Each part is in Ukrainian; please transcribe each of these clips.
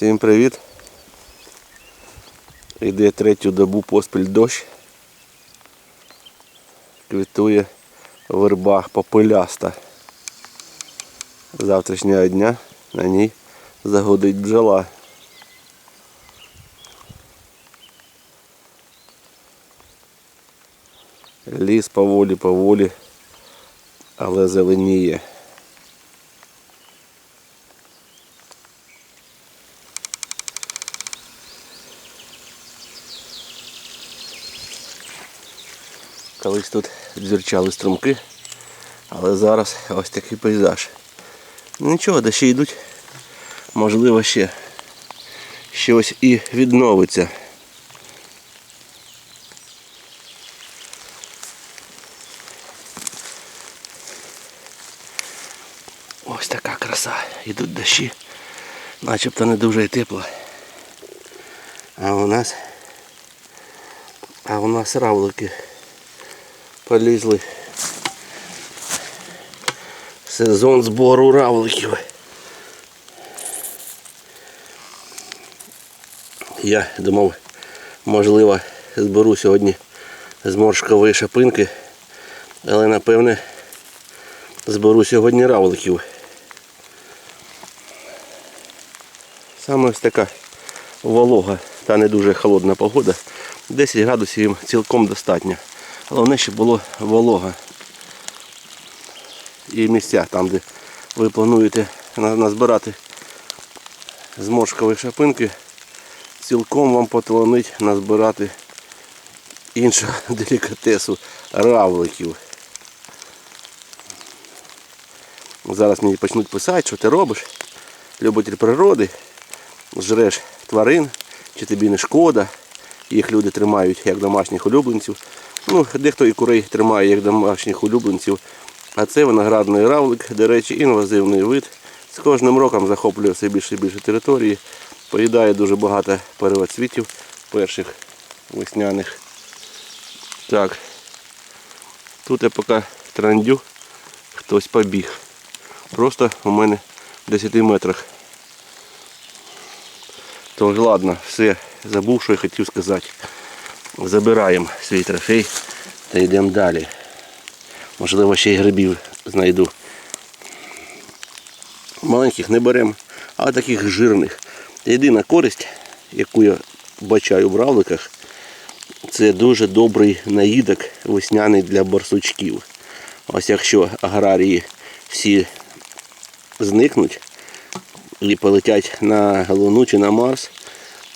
Всім привіт. Йде третю добу поспіль дощ. Квітує верба попеляста. З Завтрашнього дня на ній загудить бджола. Ліс поволі, поволі, але зеленіє. Колись тут дзюрчали струмки, але зараз ось такий пейзаж. Нічого, де ще йдуть. Можливо, ще щось і відновиться. Ось така краса. Йдуть дощі. Начебто не дуже і тепло. А у нас а у нас равлики полізли. Сезон збору равликів. Я думав, можливо, зберу сьогодні зморшкової шапинки, але напевне зберу сьогодні равликів. Саме ось така волога та не дуже холодна погода. 10 градусів їм цілком достатньо. Головне, щоб було волога. І місця там, де ви плануєте на- назбирати зморшкові шапинки, цілком вам поталанить назбирати іншого делікатесу равликів. Зараз мені почнуть писати, що ти робиш, любитель природи, жреш тварин, чи тобі не шкода. Їх люди тримають як домашніх улюбленців. Ну, дехто і курей тримає як домашніх улюбленців. А це виноградний равлик, до речі, інвазивний вид. З кожним роком захоплює все більше і більше території. Поїдає дуже багато первоцвітів перших весняних. Так. Тут я поки трандю, хтось побіг. Просто у мене в 10 метрах. Тож ладно, все, забув, що я хотів сказати. Забираємо свій трофей та йдемо далі. Можливо, ще й грибів знайду. Маленьких не беремо, а таких жирних. Єдина користь, яку я бачаю в равликах, це дуже добрий наїдок весняний для барсучків. Ось якщо аграрії всі зникнуть і полетять на Галуну чи на Марс,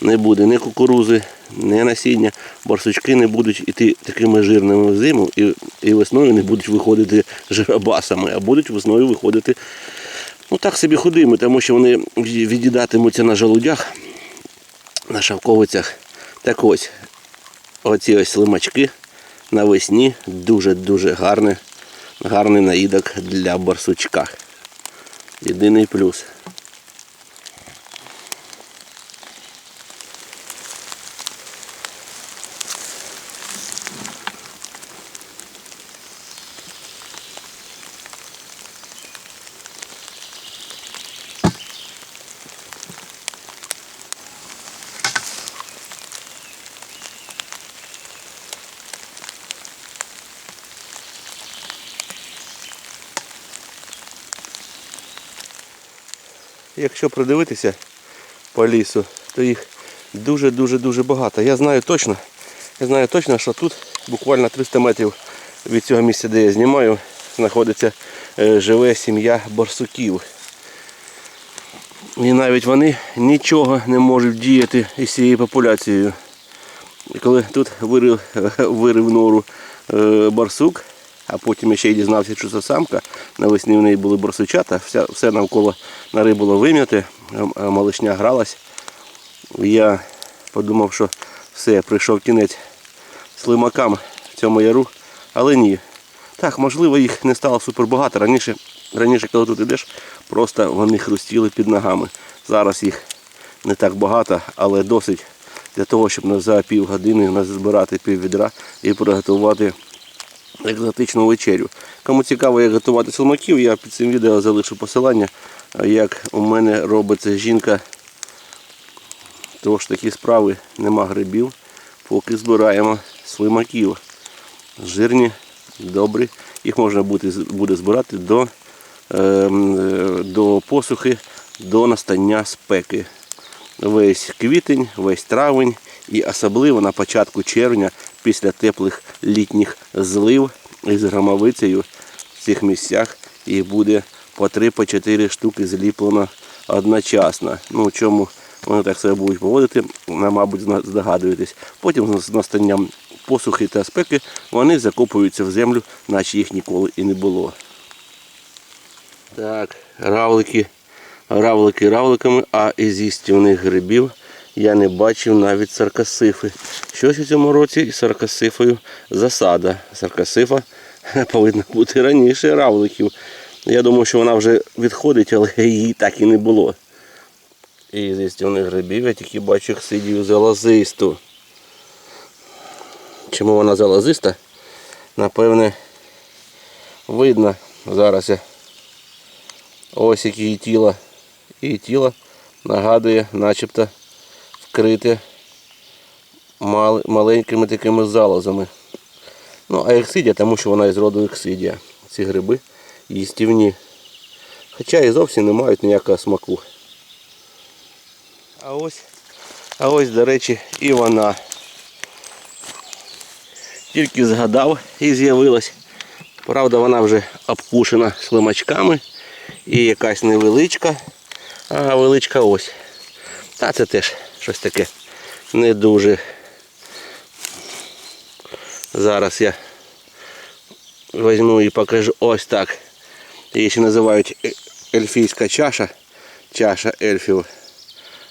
не буде ні кукурузи, ні насіння, барсучки не будуть іти такими жирними в зиму і, і весною не будуть виходити жиробасами, а будуть весною виходити ну так собі худими, тому що вони від'їдатимуться на жалудях, на шовковицях. Так ось, оці ось лимачки навесні дуже-дуже гарний, гарний наїдок для барсучка. Єдиний плюс. Якщо придивитися по лісу, то їх дуже-дуже-дуже багато. Я знаю точно, я знаю точно, що тут буквально 300 метрів від цього місця, де я знімаю, знаходиться е, живе сім'я борсуків. І навіть вони нічого не можуть діяти із цією популяцією. Коли тут вирив, вирив нору е, барсук, а потім ще й дізнався, що це самка, навесні в неї були борсучата, все, все навколо нори було вим'яте, малишня гралась. Я подумав, що все, прийшов кінець слимакам в цьому яру, але ні. Так, можливо, їх не стало супер багато. Раніше, раніше, коли тут йдеш, просто вони хрустіли під ногами. Зараз їх не так багато, але досить для того, щоб за пів години назбирати пів відра і приготувати екзотичну вечерю. Кому цікаво, як готувати слимаків, я під цим відео залишу посилання, як у мене робиться жінка Тож такі справи нема грибів, поки збираємо слимаків. Жирні, добрі. Їх можна буде, буде збирати до, ем, е, до посухи, до настання спеки. Весь квітень, весь травень і особливо на початку червня після теплих літніх злив із громовицею в цих місцях їх буде по 3-4 штуки зліплено одночасно. Ну, чому вони так себе будуть поводити, мабуть, здогадуєтесь. Потім з настанням посухи та спеки вони закопуються в землю, наче їх ніколи і не було. Так, равлики, равлики равликами, а із їстівних грибів я не бачив навіть саркасифи. Щось у цьому році із саркасифою засада. Саркасифа повинна бути раніше равликів. Я думаю, що вона вже відходить, але її так і не було. І з їстівних грибів я тільки бачу сидію залозисту. Чому вона залозиста? Напевне, видно. Зараз Ось яке її тіло. Її тіло нагадує, начебто вкрите мал- маленькими такими залозами. Ну, а ексидія, тому що вона із роду ексидія. Ці гриби їстівні. Хоча і зовсім не мають ніякого смаку. А ось, а ось, до речі, і вона. Тільки згадав і з'явилась. Правда, вона вже обкушена слимачками. І якась невеличка, а величка ось. Та це теж щось таке не дуже. Зараз я візьму і покажу ось так. Її ще називають ельфійська чаша, чаша ельфів.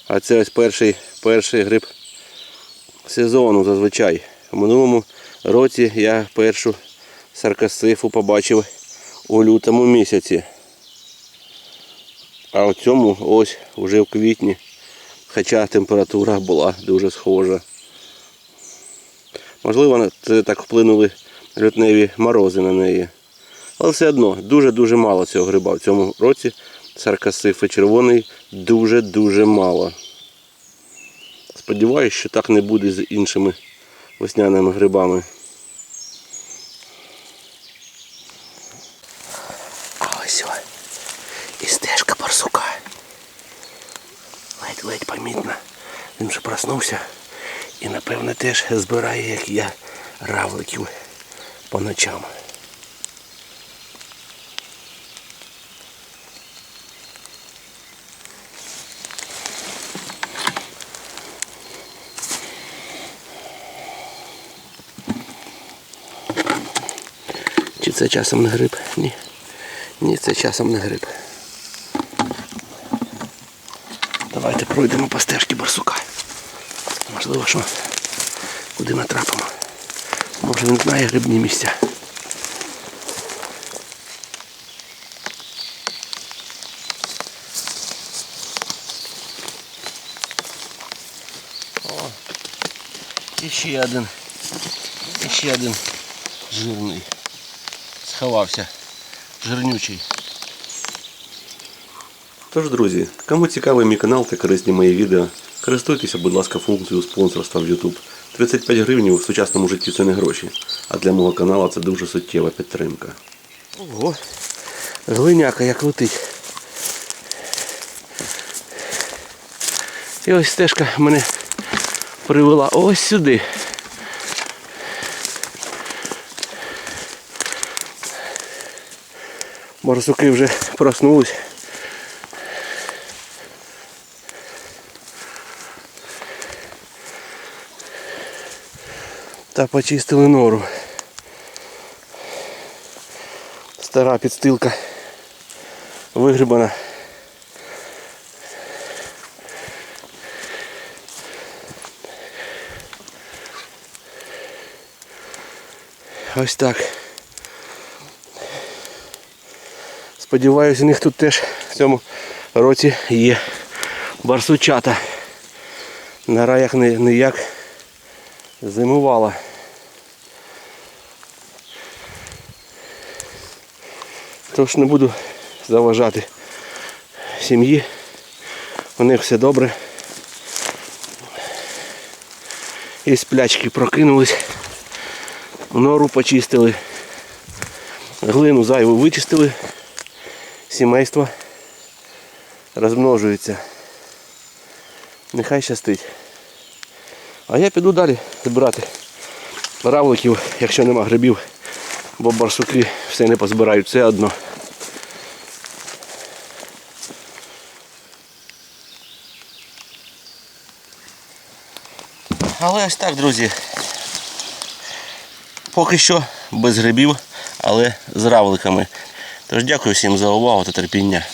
А це ось перший, перший гриб сезону зазвичай. У минулому році я першу саркасифу побачив у лютому місяці. А в цьому ось вже в квітні. Хоча температура була дуже схожа. Можливо, це так вплинули лютневі морози на неї. Але все одно дуже-дуже мало цього гриба. В цьому році саркасифи червоний дуже-дуже мало. Сподіваюсь, що так не буде з іншими весняними грибами. А ось ось. І стежка барсука. Ледь-ледь помітно. Він вже проснувся і напевне теж збирає, як я, равликів по ночам. Чи це часом не гриб? Ні. Ні, це часом не гриб. Давайте пройдемо по стежці барсука. Можливо, що куди натрапимо. Може він знає грибні місця. О, і ще один. І ще один жирний. Сховався. Жирнючий. Тож, друзі, кому цікавий мій канал та корисні мої відео, Користуйтеся, будь ласка, функцією спонсорства в YouTube. 35 гривень в сучасному житті це не гроші, а для мого каналу це дуже суттєва підтримка. Ого, глиняка як летить. І ось стежка мене привела ось сюди. Барсуки вже проснулись. Та почистили нору. Стара підстилка вигрібана. Ось так. Сподіваюсь, у них тут теж в цьому році є барсучата. Нора як не, не як зимувала. Тож не буду заважати сім'ї. У них все добре. із сплячки прокинулись. Нору почистили. Глину зайву вичистили. Сімейство розмножується. Нехай щастить. А я піду далі збирати равликів, якщо нема грибів, бо барсуки все не позбирають, це одно. Але ось так, друзі. Поки що без грибів, але з равликами. Тож дякую всім за увагу та терпіння.